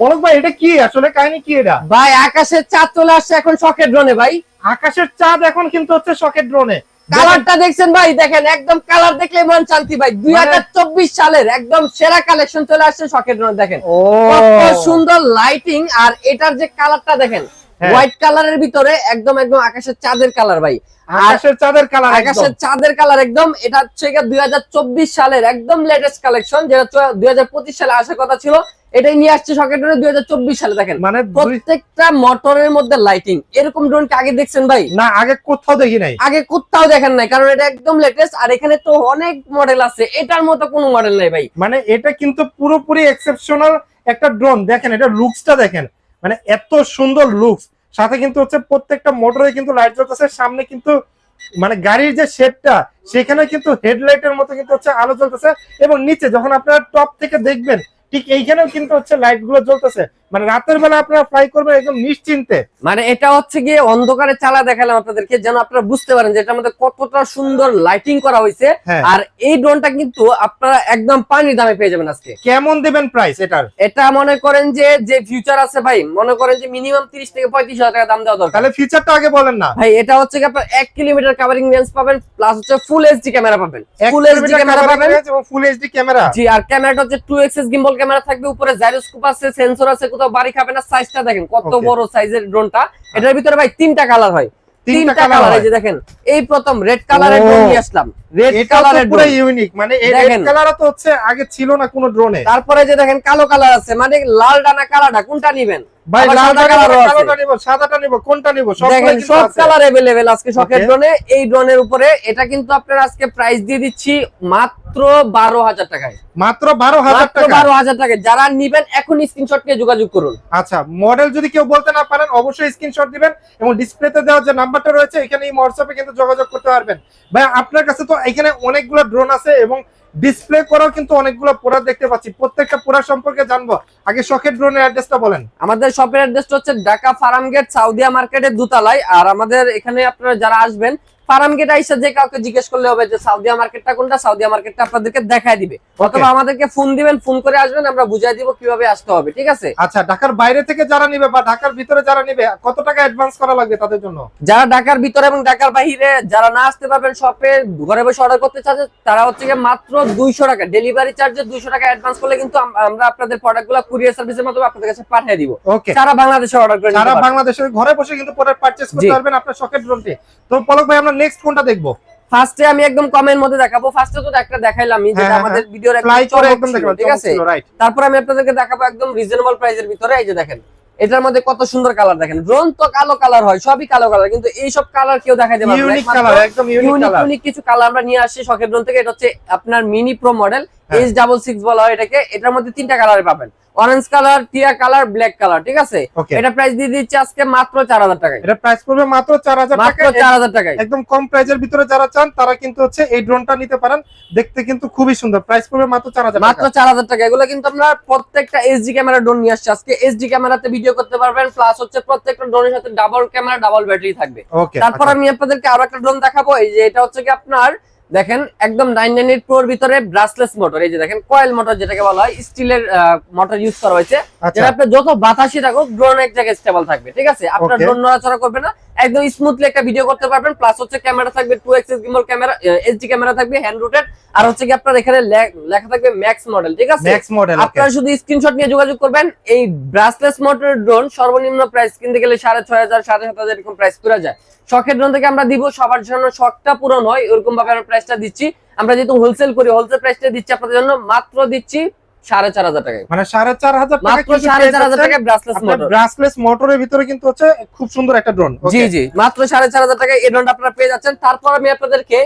পলক ভাই এটা কি? আসলে কাহিনী কি এটা? ভাই আকাশের চাঁদ চলে আসছে এখন শখের ড্রোনে ভাই। আকাশের চাঁদ এখন কিন্তু হচ্ছে শকের ড্রোনে কালারটা দেখছেন ভাই দেখেন একদম কালার দেখলে মন শান্তি ভাই। দুই সালের একদম সেরা কালেকশন চলে আসছে শখের ড্রোনে দেখেন। সুন্দর লাইটিং আর এটার যে কালারটা দেখেন হ্যাঁ। হোয়াইট কালারের ভিতরে একদম একদম আকাশের চাঁদের কালার ভাই। আকাশের চাঁদের কালার আকাশের চাঁদের কালার একদম এটা হচ্ছে দুই হাজার চব্বিশ সালের একদম লেটেস্ট কালেকশন যেটা দুই হাজার পঁচিশ সালে আসার কথা ছিল। এটাই নিয়ে আসছে সকেট দুই হাজার চব্বিশ সালে দেখেন। মানে প্রত্যেকটা মোটরের মধ্যে লাইটিং এরকম ড্রোন কি আগে দেখছেন ভাই? না আগে কোথাও দেখি নাই। আগে কোথাও দেখেন নাই কারণ এটা একদম লেটেস্ট আর এখানে তো অনেক মডেল আছে। এটার মতো কোনো মডেল নাই ভাই। মানে এটা কিন্তু পুরোপুরি এক্সেপশনাল একটা ড্রোন দেখেন এটা লুকসটা দেখেন। মানে এত সুন্দর লুকস সাথে কিন্তু হচ্ছে প্রত্যেকটা মোটরে কিন্তু লাইট জ্বলতেছে। সামনে কিন্তু মানে গাড়ির যে শেডটা সেখানে কিন্তু হেডলাইটের মতো কিন্তু হচ্ছে আলো জ্বলতেছে। এবং নিচে যখন আপনারা টপ থেকে দেখবেন ঠিক এইখানেও কিন্তু হচ্ছে লাইটগুলো জ্বলতেছে। মানে রাতের বেলা আপনারা ফ্লাই করবেন একদম নিশ্চিন্তে। মানে এটা হচ্ছে গিয়ে অন্ধকারে চালা দেখালাম আপনাদেরকে যেন আপনারা বুঝতে পারেন যে এটার মধ্যে কতটা সুন্দর লাইটিং করা হয়েছে। হ্যাঁ। আর এই ড্রোনটা কিন্তু আপনারা একদম পানির দামে পেয়ে যাবেন আজকে। কেমন দেবেন প্রাইস এটার? এটা মনে করেন যে যে ফিউচার আছে ভাই মনে করেন যে মিনিমাম তিরিশ থেকে পঁয়ত্রিশ হাজার টাকা দাম দেওয়া দরকার। তাহলে ফিচারটা আগে বলেন না। ভাই এটা হচ্ছে কি আপনার এক কিলোমিটার কাভারিং রেঞ্জ পাবেন প্লাস হচ্ছে ফুল এইচডি ক্যামেরা পাবেন। ফুল এইচডি ক্যামেরা পাবেন। এবং ফুল এইচডি ক্যামেরা জি আর ক্যামেরাটা হচ্ছে টু এক্সএস গিম্বল ক্যামেরা থাকবে উপরে জাইরোস্কোপ আছে সেন্সর আছে কোথাও বাড়ি খাবে না সাইজটা দেখেন কত বড় সাইজের ড্রোনটা এটার ভিতরে ভাই তিনটা কালার হয়। তিনটা তিনটা কালার এই যে দেখেন এই প্রথম রেড কালারের ও। ড্রোন নিয়ে আসলাম। রেড কালারের পুরো ইউনিক মানে এই রেড কালারও তো হচ্ছে আগে ছিল না কোনো ড্রোনে তারপরে যে দেখেন কালো কালার আছে মানে লাল ডানা কালাটা কোনটা নিবেন? ভাই আবার লালটা সাদা নিব কালারও আছে। কালোটা নিব সাদাটা নিব কোনটা নিব সব দেখেন সব কালার अवेलेबल আজকে শখের Okay. ড্রোনে এই ড্রোনের উপরে এটা কিন্তু আপনার আজকে প্রাইস দিয়ে দিচ্ছি মাত্র বারো হাজার টাকায় মাত্র বারো হাজার মাত্র টাকা বারো হাজার টাকায় যারা নিবেন এখন স্ক্রিনশট নিয়ে যোগাযোগ করুন আচ্ছা মডেল যদি কেউ বলতে না পারেন অবশ্যই স্ক্রিনশট দিবেন এবং ডিসপ্লেতে দেওয়া যে নাম্বারটা রয়েছে এখানে এই হোয়াটসঅ্যাপে কিন্তু যোগাযোগ করতে পারবেন ভাই আপনার কাছে তো এখানে অনেকগুলো ড্রোন আছে এবং ডিসপ্লে করাও কিন্তু অনেকগুলো প্রোডাক্ট দেখতে পাচ্ছি। প্রত্যেকটা প্রোডাক্ট সম্পর্কে জানব। আগে শখের ড্রোনের অ্যাড্রেসটা বলেন। আমাদের শপের অ্যাড্রেসটা হচ্ছে ঢাকা ফার্ম গেট সাউদিয়া মার্কেটের দুতলায়। আর আমাদের এখানে আপনারা যারা আসবেন ফার্ম গেট আইসা যে কাউকে জিজ্ঞেস করলে হবে যে সাউদিয়া মার্কেটটা কোনটা? সাউদিয়া মার্কেটটা আপনাদেরকে দেখায় দিবে। অথবা আমাদেরকে ফোন দিবেন ফোন করে আসবেন আমরা বুঝাই দিব কীভাবে আসতে হবে ঠিক আছে? আচ্ছা ঢাকার বাইরে থেকে যারা নিবে বা ঢাকার ভিতরে যারা নিবে কত টাকা অ্যাডভান্স করা লাগবে তাদের জন্য? যারা ঢাকার ভিতরে এবং ঢাকার বাইরে যারা না আসতে পারবেন শপে ঘরে বসে অর্ডার করতে চাচ্ছে তারা হচ্ছে মাত্র দুইশো টাকা ডেলিভারি চার্জে দুইশো টাকা অ্যাডভান্স করলে কিন্তু আমরা আপনাদের প্রোডাক্টগুলো কুরিয়ার সার্ভিসের মাধ্যমে আপনাদের কাছে পাঠিয়ে দিব। সারা বাংলাদেশে অর্ডার করে সারা। বাংলাদেশের ঘরে বসে কিন্তু প্রোডাক্ট পারচেজ করতে পারবেন আপনার শখের ড্রোনটি তো পলক ভাই আমরা নেক্সট কোনটা দেখব? ফার্স্টে আমি একদম কমের মধ্যে দেখাবো। ফার্স্টে তো একটা দেখাইলামই যেটা হ্যাঁ, আমাদের ভিডিওর চমক একদম ঠিক আছে? তারপর আমি আপনাদেরকে দেখাবো একদম রিজনেবল প্রাইসের ভিতরে এই যে দেখেন। এটার মধ্যে কত সুন্দর কালার দেখেন। ড্রোন তো কালো কালার হয় সবই কালো কালার কিন্তু এই সব কালার কেউ দেখাইতে পারবে ইউনিক কালার একদম ইউনিক কালার ইউনিক কিছু কালার আমরা নিয়ে আসছি শখের ড্রোন থেকে এটা হচ্ছে আপনার মিনি প্রো মডেল হ্যাঁ। এইচ ডাবল সিক্স বলা হয় এটাকে এটার মধ্যে তিনটা কালারে পাবেন। অরেঞ্জ কালার টিয়া কালার ব্ল্যাক কালার ঠিক আছে? এটা প্রাইস দিয়ে দিচ্ছে আজকে মাত্র চার হাজার টাকায়। এটা প্রাইস পড়বে মাত্র চার হাজার মাত্র টাকা চার হাজার টাকায়। একদম কম প্রাইজের ভিতরে যারা চান তারা কিন্তু হচ্ছে এই ড্রোনটা নিতে পারেন। দেখতে কিন্তু খুবই সুন্দর। প্রাইস পড়বে মাত্র চার হাজার মাত্র চার হাজার টাকা। এগুলো কিন্তু আমরা প্রত্যেকটা এইচডি ক্যামেরা ড্রোন নিয়ে আসছি। আজকে এইচডি ক্যামেরাতে ভিডিও করতে পারবেন প্লাস হচ্ছে প্রত্যেকটা ড্রোনের সাথে ডাবল ক্যামেরা ডাবল ব্যাটারি থাকবে। তারপর আমি আপনাদেরকে আরও একটা ড্রোন দেখাবো। এই যে এটা হচ্ছে কি আপনার দেখেন একদম নাইন নাইন এইট প্রোর ভিতরে ব্রাসলেস মোটর এই যে দেখেন কয়েল মোটর যেটাকে বলা হয় স্টিলের মোটর ইউজ করা হয়েছে। আচ্ছা। যেটা আপনার যত বাতাসই থাকুক ড্রোন এক জায়গায় স্টেবল থাকবে ঠিক আছে? আপনার ড্রোন নড়াচড়া করবে না। একদম স্মুথলি একটা ভিডিও করতে পারবেন প্লাস হচ্ছে ক্যামেরা থাকবে two axis gimbal camera HD camera থাকবে হ্যান্ড রুটেড আর হচ্ছে কি আপনার এখানে লেখা থাকবে ম্যাক্স মডেল ঠিক আছে? নেক্সট মডেল আপনারা শুধু স্ক্রিনশট নিয়ে যোগাযোগ করবেন এই ব্রাসলেস মোটর ড্রোন সর্বনিম্ন প্রাইস কিনতে গেলে সাড়ে ছয় হাজার সাড়ে সাত হাজার এরকম প্রাইস পড়ে যায়। শখের ড্রোন থেকে আমরা দিব সবার জন্য শখটা পূরণ হয় ওরকম ভাবে আমরা প্রাইসটা দিচ্ছি। আমরা যেহেতু হোলসেল করি হোলসেল প্রাইসটা দিচ্ছি আপনাদের জন্য মাত্র দিচ্ছি সাড়ে চার হাজার টাকায়। মানে সাড়ে চার হাজার টাকা মাত্র সাড়ে চার হাজার টাকায় ব্রাসলেস মোটর ব্রাসলেস মোটরের ভিতরে কিন্তু হচ্ছে খুব সুন্দর একটা ড্রোন জি জি মাত্র সাড়ে চার হাজার টাকায় এই ড্রোনটা আপনারা পেয়ে যাচ্ছেন। তারপর আমি আপনাদেরকে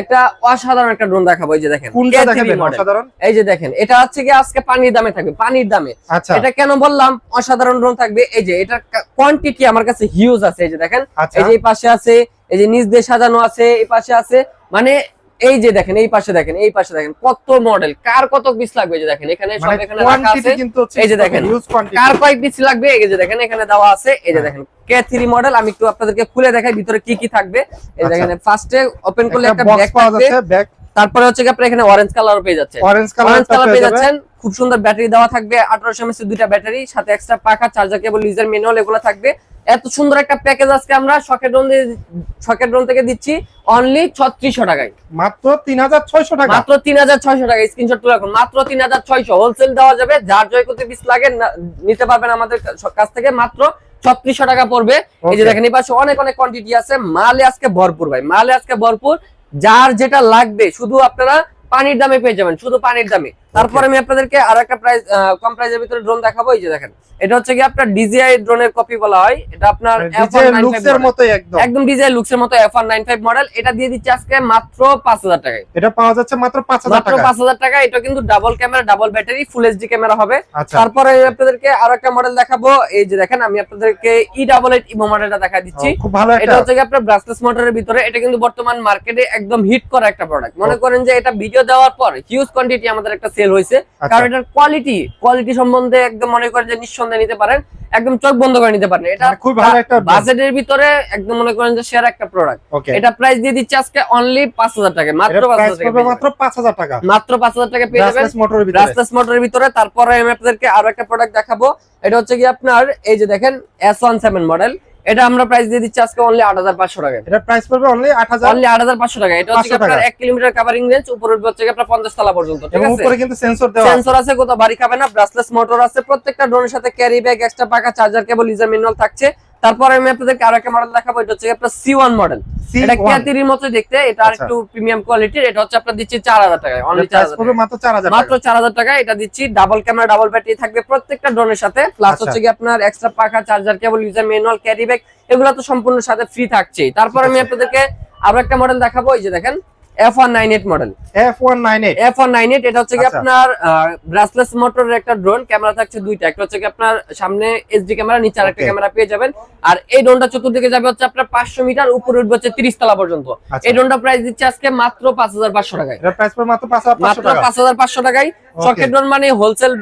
একটা অসাধারণ একটা ড্রোন দেখাবো এই যে দেখেন কোনটা K3 দেখাবেন? অসাধারণ? এই যে দেখেন এটা হচ্ছে কি আজকে পানির দামে থাকবে পানির দামে। আচ্ছা। এটা কেন বললাম? অসাধারণ ড্রোন থাকবে। এই যে এটার কোয়ান্টিটি আমার কাছে হিউজ আছে এই যে দেখেন। আচ্ছা। এই যে পাশে আছে এই যে নিচ দিয়ে সাজানো আছে এই পাশে আছে। মানে এই যে দেখেন এই পাশে দেখেন এই পাশে দেখেন কত মডেল কার কত পিস লাগবে যে দেখেন এখানে সব মানে এখানে রাখা আছে। এই যে দেখেন। কার কয় পিস লাগবে? এই যে দেখেন এখানে দেওয়া আছে। এই যে হ্যাঁ। দেখেন কে থ্রি মডেল আমি একটু আপনাদেরকে খুলে দেখাই ভিতরে কি কি থাকবে। এই আচ্ছা। দেখেন ফার্স্টে ওপেন করলে একটা ব্যাগ পাওয়া যাচ্ছে ব্যাগ তারপরে হচ্ছে কি আপনি এখানে অরেঞ্জ কালার পেয়ে যাচ্ছেন। অরেঞ্জ কালার অরেঞ্জ কালার পেয়ে যাচ্ছেন খুব সুন্দর ব্যাটারি দেওয়া থাকবে আঠারোশো এমএস দুইটা ব্যাটারি সাথে এক্সট্রা পাখা চার্জার কেবল ইউজার ম্যানুয়াল এগুলো থাকবে। এত সুন্দর একটা প্যাকেজ আজকে আমরা শকেট ড্রোন শকেট ড্রোন থেকে দিচ্ছি অনলি ছত্রিশশো টাকায়। মাত্র তিন হাজার ছয়শো টাকা। মাত্র তিন হাজার ছয়শো টাকা স্ক্রিনশট তুলে রাখুন। মাত্র তিন হাজার ছয়শো। হোলসেল দেওয়া যাবে। যার জয় করতে পিস লাগে নিতে পারবেন আমাদের কাছ থেকে। মাত্র ছত্রিশশো টাকা পড়বে। এই যে দেখেন এই পাশে অনেক অনেক কোয়ান্টিটি আছে। মালে আজকে ভরপুর ভাই। মালে আজকে ভরপুর। যার যেটা লাগবে শুধু আপনারা পানির দামে পেয়ে যাবেন। শুধু পানির দামে। তারপরে আমি আপনাদেরকে আর একটা প্রাইস কম প্রাইসের ভিতরে ড্রোন দেখাবো এই যে দেখেন। এটা হচ্ছে কি আপনার ডিজিআই ড্রোনের কপি বলা হয়। এটা আপনার F195 মতোই একদম। একদম ডিজিআই লুকসের মতো এফ নাইন ফাইভ মডেল এটা দিয়ে দিচ্ছে আজকে মাত্র পাঁচ হাজার টাকায়। এটা পাওয়া যাচ্ছে মাত্র পাঁচ হাজার মাত্র টাকা পাঁচ হাজার টাকা এটা কিন্তু double camera double battery full HD camera হবে। আচ্ছা। তারপরে আমি আপনাদেরকে আরও একটা মডেল দেখাবো। এই যে দেখেন আমি আপনাদেরকে ই ডাবল এইট ইভো মডেলটা দেখা দিচ্ছি। খুব ভালো এটা হচ্ছে কি আপনার ব্রাসলেস মোটরের ভিতরে। এটা কিন্তু বর্তমান মার্কেটে একদম হিট করা একটা প্রোডাক্ট মনে করেন যে এটা ভিডিও দেওয়ার পর হিউজ কোয়ান্টিটি আমাদের একটা সেল হয়েছে। আচ্ছা। কারণ এটার কোয়ালিটি কোয়ালিটি সম্বন্ধে একদম মনে করেন যে নিঃসন্দেহে নিতে পারেন একদম চোখ বন্ধ করে নিতে পারেন। এটা মানে খুব ভালো একটা বাজেটের ভিতরে একদম মনে করেন যে সেরা একটা প্রোডাক্ট এটা প্রাইস দিয়ে দিচ্ছে আজকে অনলি পাঁচ হাজার টাকা মাত্র এটা পাঁচ প্রাইস হাজার টাকা মাত্র পাঁচ হাজার টাকা। মাত্র পাঁচ হাজার টাকা পেয়ে যাবেন। ব্রাসলেস মোটরের ভিতরে। রাস্তাস মোটরের ভিতরে। তারপরে আমি আপনাদেরকে আরও একটা প্রোডাক্ট দেখাবো। এটা হচ্ছে কি আপনার এই যে দেখেন এস ওয়ান সেভেন মডেল এটা আমরা প্রাইস দিয়ে দিচ্ছি আজকে অনলি আট হাজার পাঁচশো টাকা। এটা প্রাইস পড়বে অনলি আট হাজার অনলি আট হাজার পাঁচশো টাকা। এটা হচ্ছে কি 500 আপনার টাকা। এক কিলোমিটার কাভারিং রেঞ্জ উপরে হচ্ছে আপনার পঞ্চাশ তলা পর্যন্ত ঠিক আছে? উপরে কিন্তু সেন্সর দেওয়া সেন্সর আছে কত ভারী খাবে না ব্রাসলেস মোটর আছে প্রত্যেকটা ড্রোনের সাথে ক্যারি ব্যাগ এক্সট্রা পাকা চার্জার কেবল ইজার ম্যানুয়াল থাকছে। তারপরে আমি আপনাদেরকে আরও একটা মডেল দেখাবো এটা হচ্ছে আপনার সি ওয়ান মডেল এটা ক্যাতিরির মতো দেখতে এটা আর আচ্ছা। একটু প্রিমিয়াম কোয়ালিটির এটা হচ্ছে আপনার দিচ্ছি চার হাজার টাকায় অনলি মাত্র চার হাজার টাকা এটা দিচ্ছি ডাবল ক্যামেরা ডাবল ব্যাটারি থাকবে প্রত্যেকটা ড্রোনের সাথে। প্লাস আচ্ছা। হচ্ছে কি আপনার এক্সট্রা পাখা charger cable user manual carry bag এগুলো তো সম্পূর্ণ সাথে ফ্রি থাকছে তারপর আমি আপনাদেরকে আরও একটা মডেল দেখাবো এই যে দেখেন। F one nine eight model F one nine eight F one nine eight এটা হচ্ছে কি আচ্ছা। আপনার ব্রাসলেস মোটরের একটা ড্রোন ক্যামেরা থাকছে দুইটা একটা হচ্ছে কি আপনার সামনে এইচডি ক্যামেরা নিচে আরেকটা. ক্যামেরা পেয়ে যাবেন আর এই ড্রোনটা চতুর্দিকে যাবে হচ্ছে আপনার পাঁচশো মিটার উপরে উঠবে হচ্ছে তিরিশ তলা পর্যন্ত আচ্ছা। এই ড্রোনটা প্রাইস দিচ্ছে আজকে মাত্র পাঁচ হাজার পাঁচশো টাকায় এটা প্রাইস মাত্র পাঁচ হাজার পাঁচশো মাত্র টাকা পাঁচ হাজার পাঁচশো টাকায় Okay. সকেট ড্রোন মানে হোলসেল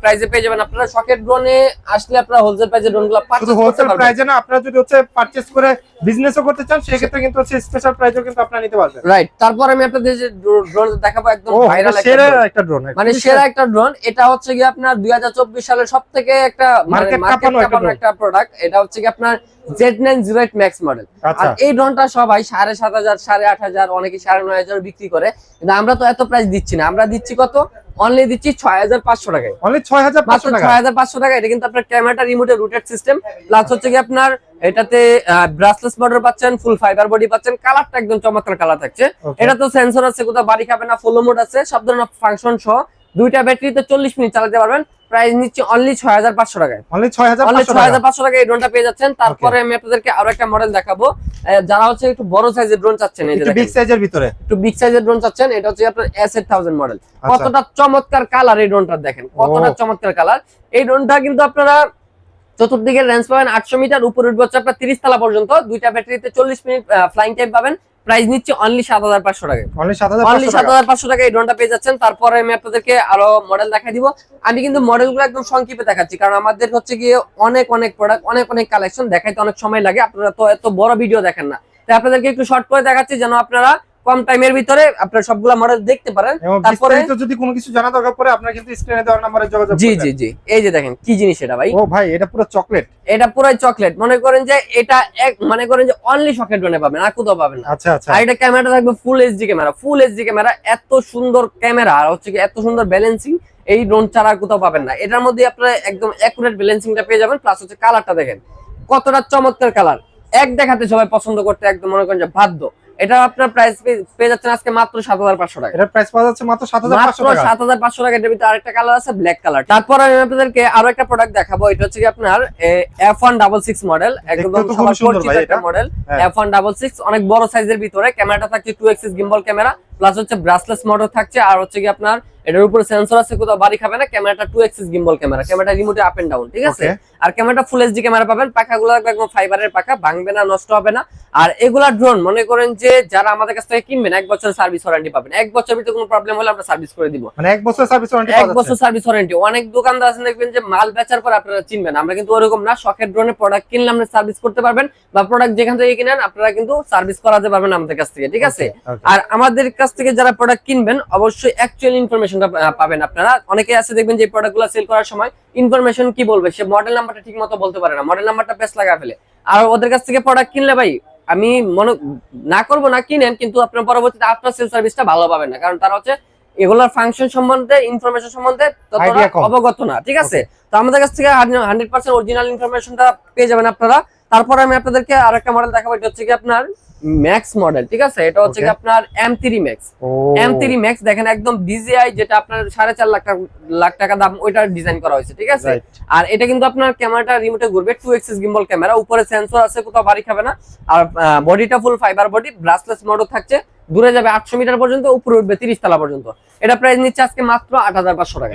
প্রাইসে পেয়ে যাবেন। আপনারা সকেট ড্রোনে আসলে আপনারা হোলসেল প্রাইসে ড্রোনগুলো শুধু হোলসেল প্রাইসে না আপনারা যদি হচ্ছে পারচেজ করে বিজনেসও করতে চান সেক্ষেত্রে কিন্তু হচ্ছে স্পেশাল প্রাইসও কিন্তু আপনারা নিতে পারবেন। রাইট তারপর আমি আপনাদের যে ড্রোন দেখাবো একদম ভাইরাল সেরা একটা ড্রোন মানে সেরা একটা ড্রোন এটা হচ্ছে কি আপনার দুই হাজার চব্বিশ সালের সব থেকে একটা মার্কেট কাঁপানো একটা প্রোডাক্ট এটা হচ্ছে কি আপনার Z nine zero eight max model আর এই ড্রোনটা সবাই সাড়ে সাত হাজার সাড়ে আট হাজার অনেকে সাড়ে নয় হাজার বিক্রি করে। কিন্তু আমরা তো এত প্রাইস দিচ্ছি না। আমরা দিচ্ছি কত? অনলি দিচ্ছি ছয় হাজার পাঁচশো টাকায়। অনলি ছয় হাজার পাঁচশো টাকা ছয় হাজার পাঁচশো টাকা এটা কিন্তু আপনার ক্যামেরাটা রিমোটের রুটেড সিস্টেম প্লাস হচ্ছে কি আপনার এটাতে ব্রাসলেস মোটর পাচ্ছেন ফুল ফাইবার বডি পাচ্ছেন। কালারটা একদম চমৎকার কালার থাকছে। এটা তো সেন্সর আছে কোথাও বাড়ি খাবে না ফুল মোড আছে। সব ধরনের ফাংশন সহ দুইটা ব্যাটারি ব্যাটারিতে চল্লিশ মিনিট চালাতে পারবেন। প্রাইস নিচ্ছে অনলি ছয় হাজার পাঁচশো টাকায়। অনলি ছয় হাজার পাঁচশো ছয় টাকা। এই ড্রোনটা পেয়ে যাচ্ছেন। তারপরে আমি আপনাদেরকে আরও একটা মডেল দেখাবো। যারা হচ্ছে একটু বড় সাইজের ড্রোন চাচ্ছেন একটু বিগ সাইজের ভিতরে। একটু বিগ সাইজের ড্রোন চাচ্ছেন এটা হচ্ছে আপনার এস এইট থাউজেন্ড মডেল। কতটা চমৎকার কালার এই ড্রোনটা দেখেন। কতটা চমৎকার কালার এই ড্রোনটা কিন্তু আপনারা চতুর্দিকে রেঞ্জ পাবেন আটশো মিটার উপরে উঠবে হচ্ছে আপনার তিরিশ তলা পর্যন্ত। দুইটা ব্যাটারিতে চল্লিশ মিনিট ফ্লাইং টাইম পাবেন। প্রাইস নিচ্ছে অনলি সাত হাজার পাঁচশো টাকা অনলি সাত হাজার পাঁচশো টাকা? এই ড্রোনটা পেয়ে যাচ্ছেন। তারপরে আমি আপনাদেরকে আরও মডেল দেখাই দিব। আমি কিন্তু মডেলগুলো একদম সংক্ষেপে দেখাচ্ছি কারণ আমাদের হচ্ছে গিয়ে অনেক অনেক প্রোডাক্ট অনেক অনেক কালেকশন দেখাইতে অনেক সময় লাগে। আপনারা তো এত বড় ভিডিও দেখেন না। তাই আপনাদেরকে একটু শর্ট করে দেখাচ্ছি যেন আপনারা কম টাইমের ভিতরে আপনারা সবগুলা মডেল দেখতে পারেন। তারপরে যদি কোনো কিছু জানা দরকার পড়ে আপনারা কিন্তু স্ক্রিনে দেওয়ার নাম্বারে যোগাযোগ জি জি জি। এই যে দেখেন কি জিনিস এটা ভাই? ও ভাই এটা পুরো চকলেট এটা পুরো চকলেট মনে করেন যে এটা এক মনে করেন যে অনলি সকেট ড্রোনে পাবেন আর কোথাও পাবেন না। আচ্ছা আচ্ছা। আর এটা ক্যামেরাটা থাকবে full HD camera full HD camera এত সুন্দর ক্যামেরা আর হচ্ছে কি এত সুন্দর ব্যালেন্সিং এই ড্রোন ছাড়া আর কোথাও পাবেন না। এটার মধ্যে আপনারা একদম অ্যাকুরেট ব্যালেন্সিংটা পেয়ে যাবেন প্লাস হচ্ছে কালারটা দেখেন। কতটা চমৎকার কালার এক দেখাতে সবাই পছন্দ করতে একদম মনে করেন যে বাধ্য। এটা আপনার প্রাইস পেয়ে যাচ্ছেন আজকে মাত্র সাত হাজার পাঁচশো টাকা। এটা প্রাইস পাওয়া যাচ্ছে মাত্র সাত হাজার পাঁচশো মাত্র টাকা। সাত হাজার পাঁচশো টাকা এটার ভিতরে আরেকটা কালার আছে ব্ল্যাক কালার তারপর আমি আপনাদেরকে আরও একটা প্রোডাক্ট দেখাবো এটা হচ্ছে কি আপনার F one double six model একদম সবার পরিচিত একটা মডেল হ্যাঁ। এফ ওয়ান ডাবল সিক্স অনেক বড় সাইজের ভিতরে ক্যামেরাটা থাকছে two axis gimbal camera plus হচ্ছে ব্রাসলেস মোটর থাকছে আর হচ্ছে কি আপনার এটার উপরে সেন্সর আছে কোথাও বাড়ি খাবে না ক্যামেরাটা টু এক্সিস গিম্বল ক্যামেরা ক্যামেরাটা রিমোটে আপ এন্ড ডাউন ঠিক আছে? আর ক্যামেরাটা ফুল এইচডি ক্যামেরা পাবেন পাখাগুলো একদম ফাইবারের পাখা ভাঙবে না নষ্ট হবে না। আর এগুলা ড্রোন মনে করেন যে যারা আমাদের কাছ থেকে কিনবেন এক বছরের সার্ভিস ওয়ারেন্টি পাবেন। এক বছর ভিতরে কোনো প্রবলেম হলে আমরা সার্ভিস করে দিব। মানে এক বছর সার্ভিস ওয়ারেন্টি এক বছর সার্ভিস ওয়ারেন্টি অনেক দোকানদার আছেন দেখবেন যে মাল বেচার পর আপনারা চিনবেন। আমরা কিন্তু ওরকম না শখের ড্রোনের প্রোডাক্ট কিনলে আপনি সার্ভিস করতে পারবেন বা প্রোডাক্ট যেখান থেকে কিনেন আপনারা কিন্তু সার্ভিস করাতে পারবেন আমাদের কাছ থেকে ঠিক আছে. আর আমাদের কাছ থেকে যারা প্রোডাক্ট কিনবেন অবশ্যই অ্যাকচুয়াল ইনফরমেশনটা পাবেন আপনারা। অনেকে আছে দেখবেন যে প্রোডাক্টগুলো সেল করার সময় ইনফরমেশন কি বলবে? সে মডেল নাম্বারটা ঠিক মতো বলতে পারে না। মডেল নাম্বারটা পেস লাগা ফেলে। আর ওদের কাছ থেকে প্রোডাক্ট কিনলে ভাই আমি মনে না করব না কিনেন কিন্তু আপনার পরবর্তীতে আফটার সেল সার্ভিসটা ভালো পাবেন না। কারণ তারা হচ্ছে এগুলোর ফাংশন সম্বন্ধে ইনফরমেশন সম্বন্ধে ততটা অবগত না ঠিক আছে? তো আমাদের কাছ থেকে হান্ড্রেড পার্সেন্ট অরিজিনাল ইনফরমেশনটা পেয়ে যাবেন আপনারা। তারপরে আমি আপনাদেরকে আর একটা মডেল দেখাবো। এটা হচ্ছে কি আপনার ম্যাক্স মডেল ঠিক আছে? এটা হচ্ছে কি আপনার M three max M three max দেখেন একদম ডিজিআই যেটা আপনার সাড়ে চার লাখ লাখ টাকা দাম ওইটা ডিজাইন করা হয়েছে ঠিক আছে? আর এটা কিন্তু আপনার ক্যামেরাটা রিমোটে ঘুরবে টু এক্সিস গিম্বল ক্যামেরা উপরে সেন্সর আছে কোথাও বাড়ি খাবে না। আর বডিটা ফুল ফাইবার বডি ব্রাসলেস মোডও থাকছে। দূরে যাবে আটশো মিটার পর্যন্ত উপরে উঠবে তিরিশ তলা পর্যন্ত। এটা প্রাইস নিচ্ছে আজকে মাত্র আট হাজার পাঁচশো টাকা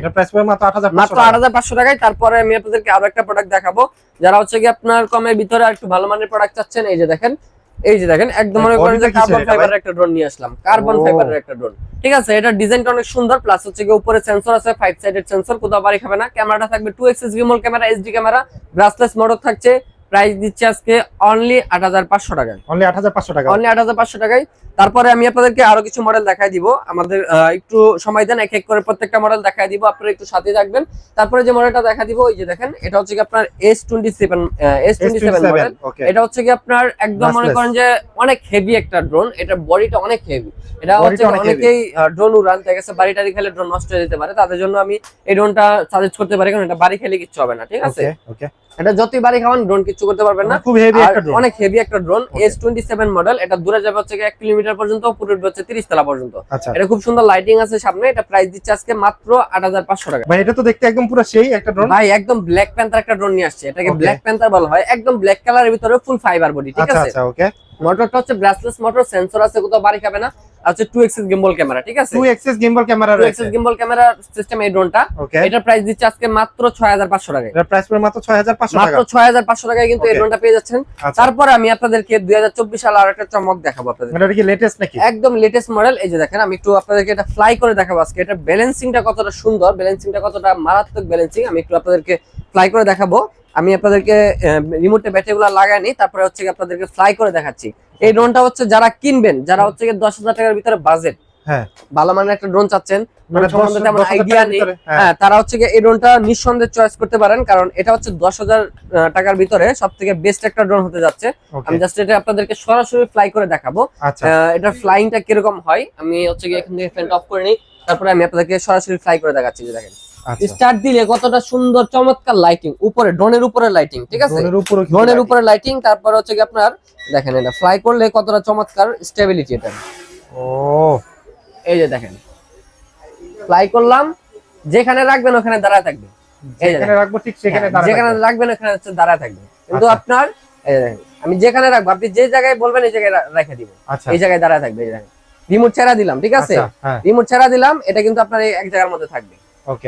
মাত্র আট হাজার পাঁচশো টাকায়। তারপরে আমি আপনাদেরকে আরও একটা প্রোডাক্ট দেখাবো। যারা হচ্ছে কি আপনার কমের ভিতরে একটু ভালো মানের প্রোডাক্ট চাচ্ছেন এই যে দেখেন এই যে দেখেন একদম মনে করেন যে কার্বন ফাইবারের একটা ড্রোন নিয়ে আসলাম। কার্বন। ফাইবারের একটা ড্রোন ঠিক আছে এটা ডিজাইনটা অনেক সুন্দর প্লাস হচ্ছে কি উপরে সেন্সর আছে ফাইভ সাইডেড সেন্সর কোথাও বাড়ি খাবে না। ক্যামেরাটা থাকবে two axis remote camera HD camera brushless model থাকছে প্রাইস দিচ্ছি আজকে অনলি আট হাজার পাঁচশো টাকায়। অনলি 8500 টাকা। অনলি আট হাজার পাঁচশো টাকায়। তারপরে আমি আপনাদেরকে আরও কিছু মডেল দেখাই দিব। আমাদের একটু সময় দেন এক এক করে প্রত্যেকটা মডেল দেখাই দিব। আপনারা একটু সাথে থাকবেন। তারপরে যে মডেলটা দেখা দিব ওই যে দেখেন এটা হচ্ছে কি আপনার S twenty seven S twenty seven model এটা হচ্ছে কি আপনার একদম মনে করেন যে অনেক হেভি একটা ড্রোন এটা বডিটা অনেক হেভি এটা হচ্ছে অনেকেই ড্রোন উড়ান দেখা গেছে বাড়ি টাড়ি খেলে ড্রোন নষ্ট হয়ে যেতে পারে। তাদের জন্য আমি এই ড্রোনটা সাজেস্ট করতে পারি কারণ এটা বাড়ি খেলে কিচ্ছু হবে না ঠিক আছে? ওকে ওকে এটা যতই বাড়ি খাওয়ান ড্রোন কিচ্ছু করতে পারবেন না। খুব হেভি একটা ড্রোন অনেক হেভি একটা drone Okay. S twenty seven model এটা দূরে যাবে হচ্ছে এক কিলোমিটার পর্যন্ত উপরে উঠবে হচ্ছে তিরিশ তলা পর্যন্ত। আচ্ছা। এটা খুব সুন্দর লাইটিং আছে সামনে এটা প্রাইস দিচ্ছে আজকে মাত্র আট হাজার পাঁচশো টাকা। ভাই এটা তো দেখতে একদম পুরো সেই একটা ড্রোন ভাই একদম ব্ল্যাক প্যান্থার একটা ড্রোন নিয়ে আসছে। এটাকে ব্ল্যাক প্যান্থার বলা হয়। একদম ব্ল্যাক কালারের ভিতরে ফুল ফাইবার বডি ঠিক আচ্ছা আছে? আচ্ছা ওকে মোটরটা হচ্ছে ব্রাসলেস মোটর সেন্সর আছে কোথাও বাড়ি খাবে না। আর হচ্ছে টু এক্সিস গিম্বল ক্যামেরা ঠিক আছে? Two axis gimbal camera two রয়েছে। এক্সিস গিম্বল ক্যামেরা সিস্টেম এই ড্রোনটা ওকে প্রাইস দিচ্ছে আজকে মাত্র টাকায়। এটা প্রাইস পড়বে মাত্র 6500 টাকা মাত্র ছয় হাজার পাঁচশো টাকায় কিন্তু এই. ড্রোনটা পেয়ে যাচ্ছেন। আচ্ছা। তারপরে আমি আপনাদেরকে সালে আর একটা চমক দেখাবো আপনাদের। মানে এটা কি লেটেস্ট নাকি? একদম লেটেস্ট মডেল এই যে দেখেন আমি একটু আপনাদেরকে এটা ফ্লাই করে দেখাবো আজকে। এটা ব্যালেন্সিংটা কতটা সুন্দর ব্যালেন্সিংটা কতটা মারাত্মক ব্যালেন্সিং আমি একটু আপনাদেরকে ফ্লাই করে দেখাবো। আমি আপনাদেরকে রিমোটে ব্যাটারিগুলো লাগাইনি তারপরে হচ্ছে আপনাদেরকে ফ্লাই করে দেখাচ্ছি। এই ড্রোনটা হচ্ছে যারা কিনবেন যারা হচ্ছে দশ হাজার টাকার ভিতরে বাজেট হ্যাঁ। ভালো মানের একটা ড্রোন চাচ্ছেন মানে ড্রোন সম্বন্ধে তেমন 10,000 আইডিয়া নেই। হ্যাঁ। হ্যাঁ তারা হচ্ছে এই ড্রোনটা নিঃসন্দেহে চয়েস করতে পারেন কারণ এটা হচ্ছে দশ হাজার টাকার ভিতরে সব থেকে বেস্ট একটা ড্রোন হতে যাচ্ছে। আমি জাস্ট এটা আপনাদেরকে সরাসরি ফ্লাই করে দেখাবো। আচ্ছা। ফ্লাইংটা কীরকম হয় আমি হচ্ছে গিয়ে এখান থেকে ফ্যানটা অফ করে নিই তারপরে আমি আপনাদেরকে সরাসরি ফ্লাই করে দেখাচ্ছি দেখেন। স্টার্ট দিলে কতটা সুন্দর চমৎকার লাইটিং উপরে ড্রোনের উপরে লাইটিং ঠিক আছে? ড্রোনের উপরে লাইটিং তারপরে হচ্ছে কি আপনার দেখেন এটা ফ্লাই করলে কতটা চমৎকার স্টেবিলিটি এটা। ও। এই যে দেখেন ফ্লাই করলাম যেখানে রাখবেন ওখানে দাঁড়ায় থাকবে এই যে যেখানে রাখব ঠিক সেখানে হ্যাঁ, যেখানে। রাখবেন ওখানে হচ্ছে দাঁড়ায় থাকবে কিন্তু আচ্ছা। আপনার এই যে দেখেন আমি যেখানে রাখব আপনি যে জায়গায় বলবেন এই জায়গায় রেখে দিব। আচ্ছা। এই জায়গায় দাঁড়ায় থাকবে এই দেখেন। রিমোট ছেড়া দিলাম ঠিক আছে? আচ্ছা, হ্যাঁ। রিমোট ছেড়া দিলাম এটা কিন্তু আপনার এক জায়গার মধ্যে থাকবে।